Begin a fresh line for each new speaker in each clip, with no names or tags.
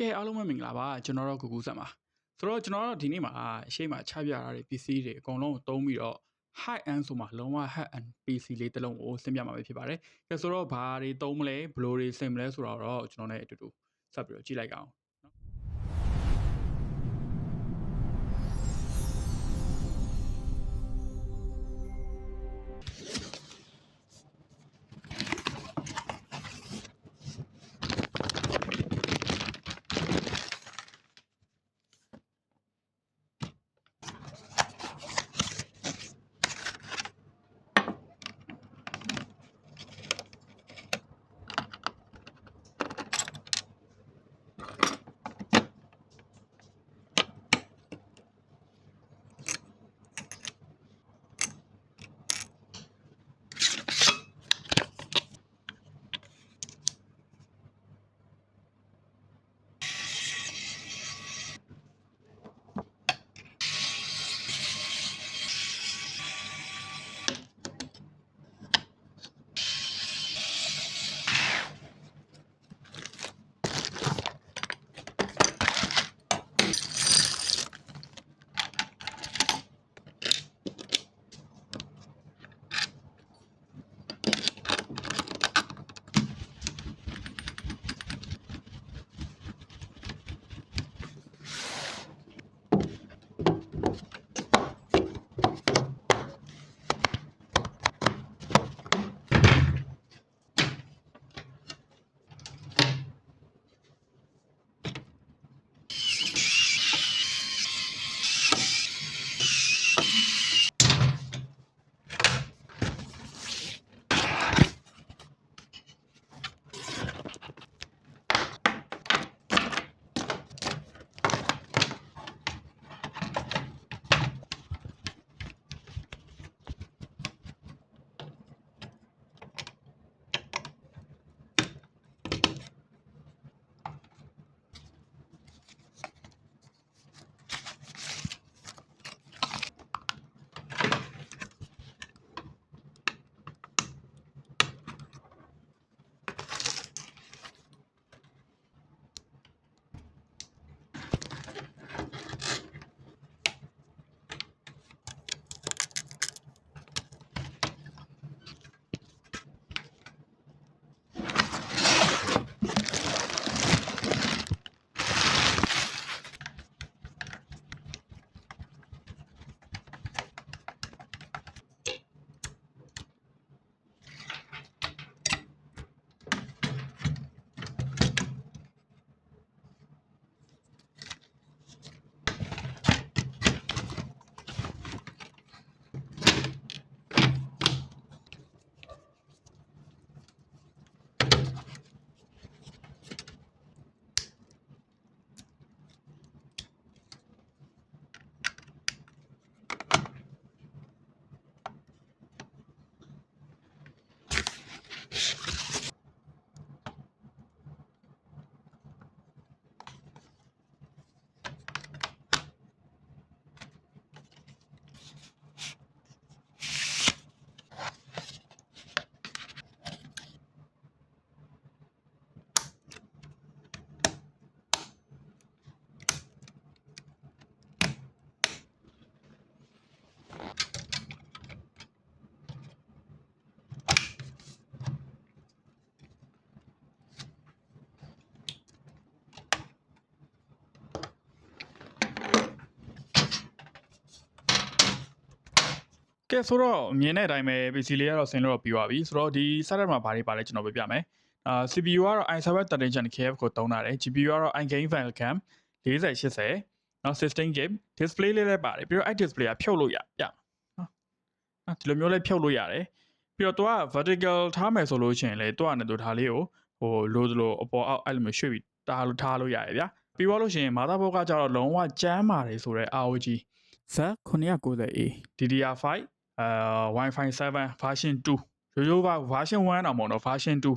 ကဲအားလုံးပဲမင်္ဂလာပါကျွန်တော်တို့ကူကူဆက်ပါဆိုတော့ကျွန်တော်တို့ဒီနေ့မှာအရှိမချပြထားတဲ့ PC တွေအကုန်လုံးကိုသုံးပြီးတော့ high end ဆိုမှလုံးဝ high end PC လေးတစ်လုံးကိုဆင်ပြမှာပဲဖြစ်ပါတယ်ကဲဆိုတော့ဘာတွေသုံးမလဲဘယ်လိုတွေဆင်မလဲဆိုတော့ကျွန်တော်လည်းအတူတူဆက်ပြီးတော့ကြည့်လိုက်ကြအောင် ကဲဆိုတော့မြင်တဲ့အတိုင်းပဲ PC လေးကတော့ဆင်လို့တော့ပြီးပါပြီဆိုတော့ဒီ setup မှာဘာတွေပါလဲကျွန်တော်ပြပြမယ်အာ CPU ကတော့ i7 13 Gen KF ကိုသုံးတာတယ် GPU ကတော့ iGain Valcam 4080နော်16 GB display လေးလည်းပါတယ်ပြီးတော့ i display ကဖြုတ်လို့ရပြနော်ဒီလိုမျိုးလေးဖြုတ်လို့ရတယ်ပြီးတော့သူက vertical ထားမယ်ဆိုလို့ရှိရင်လေသူကလည်းသူဒါလေးကိုဟိုလိုသလိုအပေါ်အောက်အဲ့လိုမျိုးရွှေ့ပြီးတားလို့ထားလို့ရတယ်ဗျာပြီးတော့လို့ရှိရင် motherboard ကကျတော့လုံးဝကျန်းပါတယ်ဆိုတော့ ROG Z990A DDR5 အာ Wi-Fi 7 version 2ရိုးရိုးပါ version 1တော့မဟုတ်တော့ version 2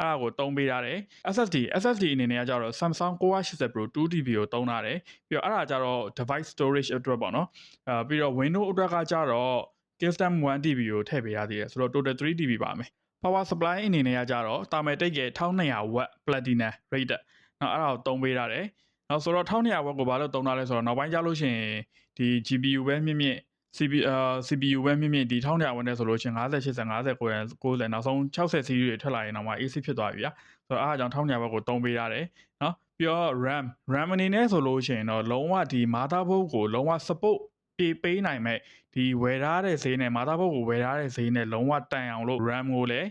အဲ့ဒါကိုတုံးပေးထားတယ် SSD SSD အနေနဲ့ကကြတော့ Samsung 980 Pro 2TB ကိုတုံးထားတယ်ပြီးတော့အဲ့ဒါကြတော့ device storage အတွက်ပေါ့နော်အာပြီးတော့ Windows အတွက်ကကြတော့ Kingston 1TB ကိုထည့်ပေးရသေးတယ်ဆိုတော့ total 3TB ပါမယ် power supply အနေနဲ့ကကြတော့တာမယ်တိတ်က1200 watt platinum rated နော်အဲ့ဒါကိုသုံးပေးရတယ်နောက်ဆိုတော့1200ဘက်ကိုဘာလို့သုံးတာလဲဆိုတော့နောက်ပိုင်းကျလို့ရှိရင်ဒီ GPU ပဲမြင့်မြင့် CPU အာ CPU ပဲမြင့်မြင့်ဒီ1200ဝန်နဲ့ဆိုလို့ရှိရင်50 80 50 90နောက်ဆုံး60 series တွေထွက်လာရင်တော့မှ AC ဖြစ်သွားပြီဗျာဆိုတော့အားအကြောင်း1200ဘက်ကိုသုံးပေးရတယ်နော်ပြီးတော့ RAM RAM အနေနဲ့ဆိုလို့ရှိရင်တော့လုံးဝဒီ motherboard ကိုလုံးဝ support ပေးပေးနိုင်မဲ့ဒီဝယ်ထားတဲ့ဈေးနဲ့ motherboard ကိုဝယ်ထားတဲ့ဈေးနဲ့လုံးဝတန်အောင်လို့ RAM ကိုလည်း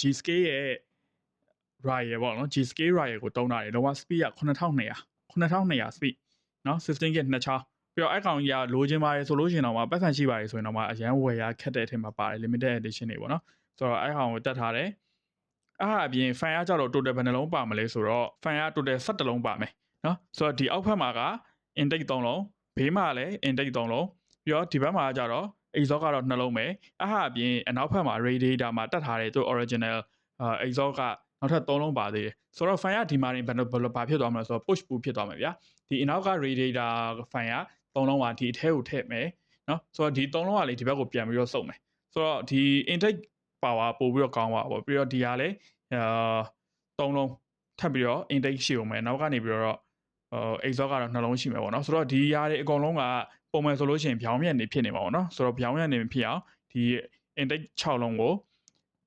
G-Scale ရဲ့ Riot ပေါ့နော် G-Scale Riot ကိုတုံးတာတယ်လုံးဝ speed က9200 9200 speed နော် 16GB နှစ်ချောင်း ပြီးတော့အဲ့ကောင်ကြီးကလိုချင်ပါတယ်ဆိုလို့ရှိရင်တော့မှပတ်စံရှိပါတယ်ဆိုရင်တော့မှအရန်ဝယ်ရခက်တဲ့အထက်မှာပါတယ် limited edition တွေပေါ့နော်ဆိုတော့အဲ့ကောင်ကိုတက်ထားတယ်အဲ့ဟာအပြင် fan ကကြတော့ total ဘယ်နှလုံးပါမလဲဆိုတော့ fan က total 17လုံးပါမယ်နော်ဆိုတော့ဒီအောက်ဖက်မှာက intake 3လုံးဘေးမှာလည်း intake 3လုံးပြီးတော့ဒီဘက်မှာကြတော့ exhaust ကတော့2လုံးပဲအဲ့ဟာအပြင်အနောက်ဖက်မှာ radiator မှာတက်ထားတဲ့သူ original အာ exhaust ကနောက်ထပ်3လုံးပါသေးတယ်ဆိုတော့ fan ကဒီမှာနေဘယ်လိုဘယ်လိုဘာဖြစ်သွားမလဲဆိုတော့ push pull ဖြစ်သွားမယ်ဗျာဒီအနောက်က radiator fan က 3လုံးပါဒီအထဲကိုထည့်မယ်နော်ဆိုတော့ဒီ3လုံးကလေဒီဘက်ကိုပြန်ပြီးတော့စုပ်မယ်ဆိုတော့ဒီ intake power ပို့ပြီးတော့ကောင်းပါပေါ့ပြီးတော့ဒီဟာလည်းအာ3လုံးထပ်ပြီးတော့ intake ရှိအောင်မယ်နောက်ကနေပြီးတော့ဟို exhaust ကတော့နှလုံးရှိမယ်ပေါ့နော်ဆိုတော့ဒီຢာတွေအကုန်လုံးကပုံမှန်ဆိုလို့ရှိရင်ဖြောင်းမြက်နေဖြစ်နေမှာပေါ့နော်ဆိုတော့ဖြောင်းမြက်နေဖြစ်အောင်ဒီ intake 6လုံးကို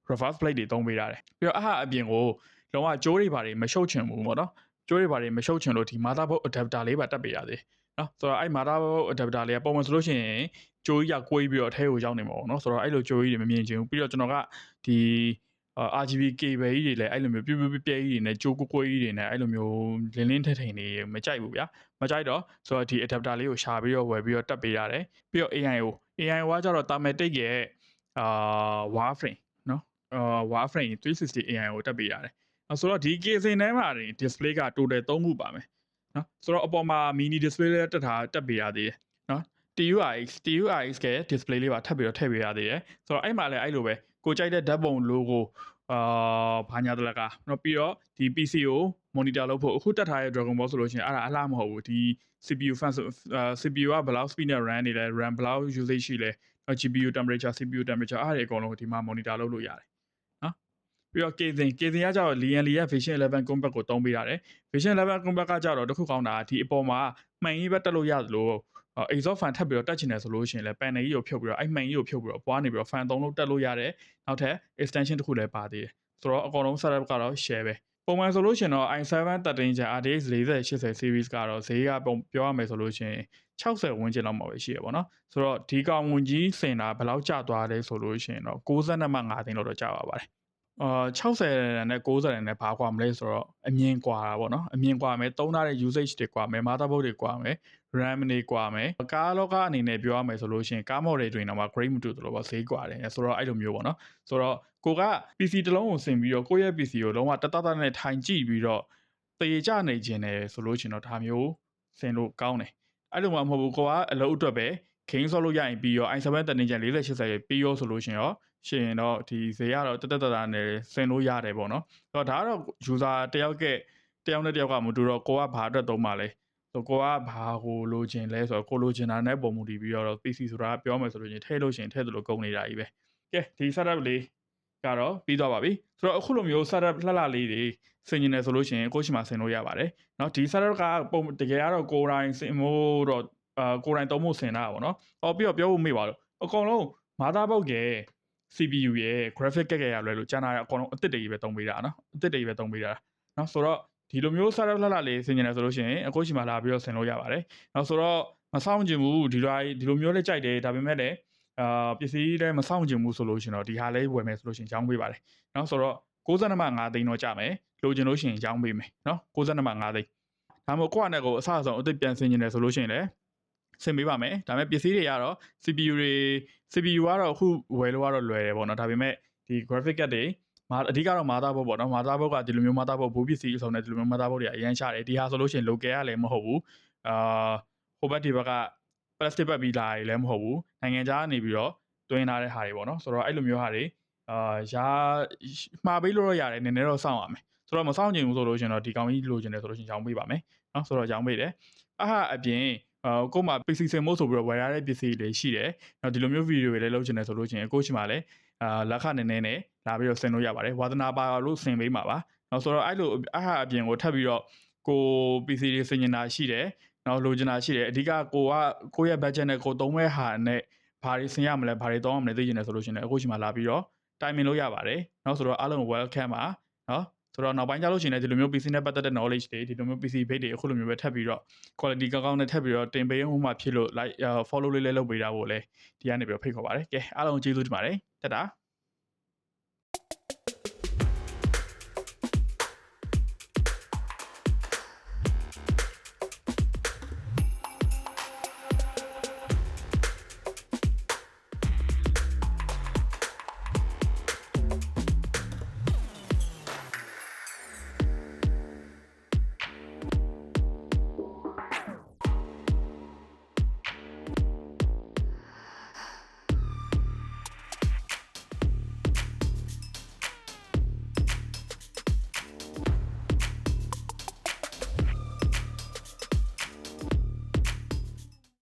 reverse plate တွေသုံးပေးရတယ်ပြီးတော့အဟာအပြင်ကိုလုံးဝကြိုးတွေဘာတွေမရှုပ်ချင်ဘူးပေါ့နော်ကြိုးတွေဘာတွေမရှုပ်ချင်လို့ဒီ motherboard adapter လေးပါတက်ပေးရတယ် နော်ဆိုတော့အဲ့ motherboard adapter လေးကပုံမှန်ဆိုလို့ရှိရင်ကြိုးကြီးကကွေးပြီးတော့အထဲကိုရောက်နေမှာပေါ့နော်ဆိုတော့အဲ့လိုကြိုးကြီးတွေမမြင်ချင်ဘူးပြီးတော့ကျွန်တော်ကဒီ RGB cable ကြီးတွေလည်းအဲ့လိုမျိုးပြပြပြပြကြီးတွေနဲ့ကြိုးကွကွကြီးတွေနဲ့အဲ့လိုမျိုးလင်းလင်းထထင်နေမကြိုက်ဘူးဗျာမကြိုက်တော့ဆိုတော့ဒီ adapter လေးကိုရှာပြီးတော့ဝယ်ပြီးတော့တက်ပေးရတယ်ပြီးတော့ AIO AIO ကကြတော့ Thermaltake ရဲ့အာ Warframe နော်အာ Warframe 360 AI ကိုတက်ပေးရတယ်အဲဆိုတော့ဒီ case ထဲမှာတင် display က total 3ခုပါမယ် နော်ဆိုတော့အပေါ်မှာ mini display လေးတက်ထားတက်ပေးရသေးတယ်နော် TUIX TUIX က display လေးပါထပ်ပြီးတော့ထည့်ပေးရသေးတယ်ဆိုတော့အဲ့မှာလည်းအဲ့လိုပဲကိုကြိုက်တဲ့ဓာတ်ပုံ logo အာဘာညာတလကနော်ပြီးတော့ဒီ PC ကို monitor လုပ်ဖို့အခုတက်ထားတဲ့ Dragon Ball ဆိုလို့ရှိရင်အဲ့ဒါအလားမဟုတ်ဘူးဒီ CPU fan ဆိုအာ CPU ကဘယ်လောက် speed နဲ့ run နေလဲ RAM ဘယ်လောက် usage ရှိလဲ GPU temperature CPU temperature အားတွေအကုန်လုံးဒီမှာ monitor လုပ်လို့ရတယ်နော် ပြီးတော့ casing casing ကကြတော့ Lian-Li ရဲ့ Vision 11 compact ကိုသုံးပေးရတယ် Vision 11 compact ကကြတော့တစ်ခုကောင်းတာဒီအပေါ်မှာမှန်ကြီးပဲတက်လို့ရတယ်လို့ exhaust fan ထပ်ပြီးတော့တက်ချင်တယ်ဆိုလို့ရှိရင်လည်း panel ကြီးကိုဖြုတ်ပြီးတော့အဲ့မှန်ကြီးကိုဖြုတ်ပြီးတော့ပွားနေပြီးတော့ fan သုံးလို့တက်လို့ရတယ်နောက်ထပ် extension တစ်ခုလည်းပါသေးတယ်ဆိုတော့အကုန်လုံး setup ကတော့ share ပဲပုံမှန်ဆိုလို့ရှိရင်တော့ i7 13 Gen RTX 4080 series ကတော့ဈေးကပုံပြောရမယ်ဆိုလို့ရှိရင်60ဝန်းကျင်လောက်မှာပဲရှိရပါတော့။ဆိုတော့ဒီကောင်ဝင်ကြီးစင်တာဘယ်လောက်ကျသွားလဲဆိုလို့ရှိရင်တော့62မှ5သိန်းလောက်တော့ကျပါပါတယ်။ အာ60နဲ့90နဲ့ဘာကွာမလဲဆိုတော့အမြင်ကွာတာပေါ့နော်။အမြင်ကွာမယ်သုံးထားတဲ့ usage တွေကွာမယ် motherboard တွေကွာမယ် RAM တွေကွာမယ်။ကားလောကအနေနဲ့ပြောရမယ်ဆိုလို့ရှိရင်ကား model တွေတော့မှ grade မတူသလိုပေါ့ဈေးကွာတယ်။ဆိုတော့အဲ့လိုမျိုးပေါ့နော်။ဆိုတော့ကိုက PC တစ်လုံးကိုဆင်ပြီးတော့ကိုယ့်ရဲ့ PC ကိုလုံးဝတတတနဲ့ထိုင်ကြည့်ပြီးတော့တေကြနေခြင်းတယ်ဆိုလို့ရှိရင်တော့ဒါမျိုးဆင်လို့ကောင်းတယ်။အဲ့လိုမှမဟုတ်ဘူးကိုကအလုပ်အတွက်ပဲ game ဆော့လို့ရရင်ပြီးရော i7 တနင်္ဂနွေ4080ပြီးရောဆိုလို့ရှိရင်ရော ရှင်တော့ဒီဈေးကတော့တက်တက်တတာနဲ့ဆင်လို့ရတယ်ပေါ့နော်။ဆိုတော့ဒါကတော့ user တယောက်ကတယောက်နဲ့တယောက်ကမတူတော့ကိုကဘာအတွက်သုံးပါလဲ။ဆိုကိုကဘာကိုလိုချင်လဲဆိုတော့ကိုလိုချင်တာနဲ့ပုံမူတည်ပြီးတော့ PC ဆိုတာပြောမယ်ဆိုလို့ရှင်ထည့်လို့ရှင်ထည့်သလိုကုန်နေတာကြီးပဲ။ကဲဒီ setup လေးကတော့ပြီးသွားပါပြီဆိုတော့အခုလိုမျိုး setup လှလှလေးတွေဆင်ကျင်တယ်ဆိုလို့ရှိရင်ကိုယ့်ရှိမှာဆင်လို့ရပါတယ်เนาะဒီ setup ကပုံတကယ်ကတော့ကိုယ်တိုင်ဆင်မို့တော့အာကိုယ်တိုင်သုံးဖို့ဆင်တာပါเนาะဟောပြီးတော့ပြောဖို့မေ့ပါလို့အကုန်လုံး motherboard ရဲ့ CPU ရဲ့ graphic ကက်ကရလွယ်လို့ကျန်တာအကုန်လုံးအစ်စ်တွေကြီးပဲသုံးပေးတာနော်အစ်စ်တွေကြီးပဲသုံးပေးတာနော်ဆိုတော့ဒီလိုမျိုး startup လှလှလေးဆင်ကျင်တယ်ဆိုလို့ရှိရင်အခုချိန်မှာလာပြီးတော့ဆင်လို့ရပါတယ်နော်ဆိုတော့မဆောင်ကျင်ဘူးဒီလိုဒီလိုမျိုးလေးကြိုက်တယ်ဒါပေမဲ့လည်းအာပစ္စည်းလည်းမဆောင်ကျင်ဘူးဆိုလို့ရှိရင်တော့ဒီဟာလေးဝယ်မယ်ဆိုလို့ရှိရင်ရောင်းပေးပါတယ်နော်ဆိုတော့62.5သိန်းတော့ကြမယ်လိုချင်လို့ရှိရင်ရောင်းပေးမယ်နော်62.5သိန်းဒါမှမဟုတ်ကိုယ့်အနေကိုအဆအဆုံးအစ်စ်ပြန်ဆင်ကျင်တယ်ဆိုလို့ရှိရင်လည်း ဆင်ပေးပါမယ်ဒါပေမဲ့ပစ္စည်းတွေကတော့ CPU တွေ CPU ကတော့အခုဝယ်လို့ကတော့လွယ်တယ်ပေါ့နော်ဒါပေမဲ့ဒီ graphic card တွေမာအဓိကတော့ motherboard ပေါ့နော် motherboard ကဒီလိုမျိုး motherboard ဘူပစ္စည်းအစုံနဲ့ဒီလိုမျိုး motherboard တွေအရင်ရှာတယ်ဒီဟာဆိုလို့ရှိရင် local ကလည်းမဟုတ်ဘူးအာဟိုဘက်ဒီဘက်က plastic ဘက်ပြီးလာရလည်းမဟုတ်ဘူးနိုင်ငံခြားကနေပြီးတော့တွင်းထားတဲ့ဟာတွေပေါ့နော်ဆိုတော့အဲ့လိုမျိုးဟာတွေအာရာမှားပေးလို့တော့ရတယ်နည်းနည်းတော့စောင့်ရမယ်ဆိုတော့မစောင့်ချင်ဘူးဆိုလို့ရှိရင်တော့ဒီကောင်ကြီးလိုချင်တယ်ဆိုလို့ရှိရင်ရောင်းပေးပါမယ်နော်ဆိုတော့ရောင်းပေးတယ်အဟာအပြင် အာကို့မှာ PC စင်မို့ဆိုပြီးတော့ဝယ်ရတဲ့ပစ္စည်းတွေရှိတယ်။နော်ဒီလိုမျိုးဗီဒီယိုတွေလည်းလုပ်ချင်တယ်ဆိုလို့ရှိရင်ကို့ရှိမှာလည်းအာလက်ခနည်းနည်းနဲ့လာပြီးတော့ဆင်လို့ရပါတယ်။ဝါသနာပါလို့ဆင်ပေးမှာပါနော်ဆိုတော့အဲ့လိုအဟာအပြင်ကိုထပ်ပြီးတော့ကို PC တွေစင်နေတာရှိတယ်နော်လိုချင်တာရှိတယ်အဓိကကိုကကိုယ့်ရဲ့ budget နဲ့ကိုသုံးမဲ့ဟာနဲ့ဘာတွေဆင်ရမလဲဘာတွေသုံးရမလဲသိချင်တယ်ဆိုလို့ရှိရင်လည်းအခုချိန်မှာလာပြီးတော့တိုင်ပင်လို့ရပါတယ်နော်ဆိုတော့အားလုံး welcome ပါနော် ဆိုတော့နောက်ပိုင်းကျလို့ရှိရင်လည်းဒီလိုမျိုး PC နဲ့ပတ်သက်တဲ့ knowledge တွေဒီလိုမျိုး PC base တွေအခုလိုမျိုးပဲထပ်ပြီးတော့ quality ကောင်းကောင်းနဲ့ထပ်ပြီးတော့တင်ပေးမှုမှဖြစ်လို့ like follow လေးလေးလုပ်ပေးတာဖို့လည်းဒီကနေပြီးတော့ဖိတ်ခေါ်ပါတယ်ကဲအားလုံးကျေးဇူးတင်ပါတယ်တက်တာ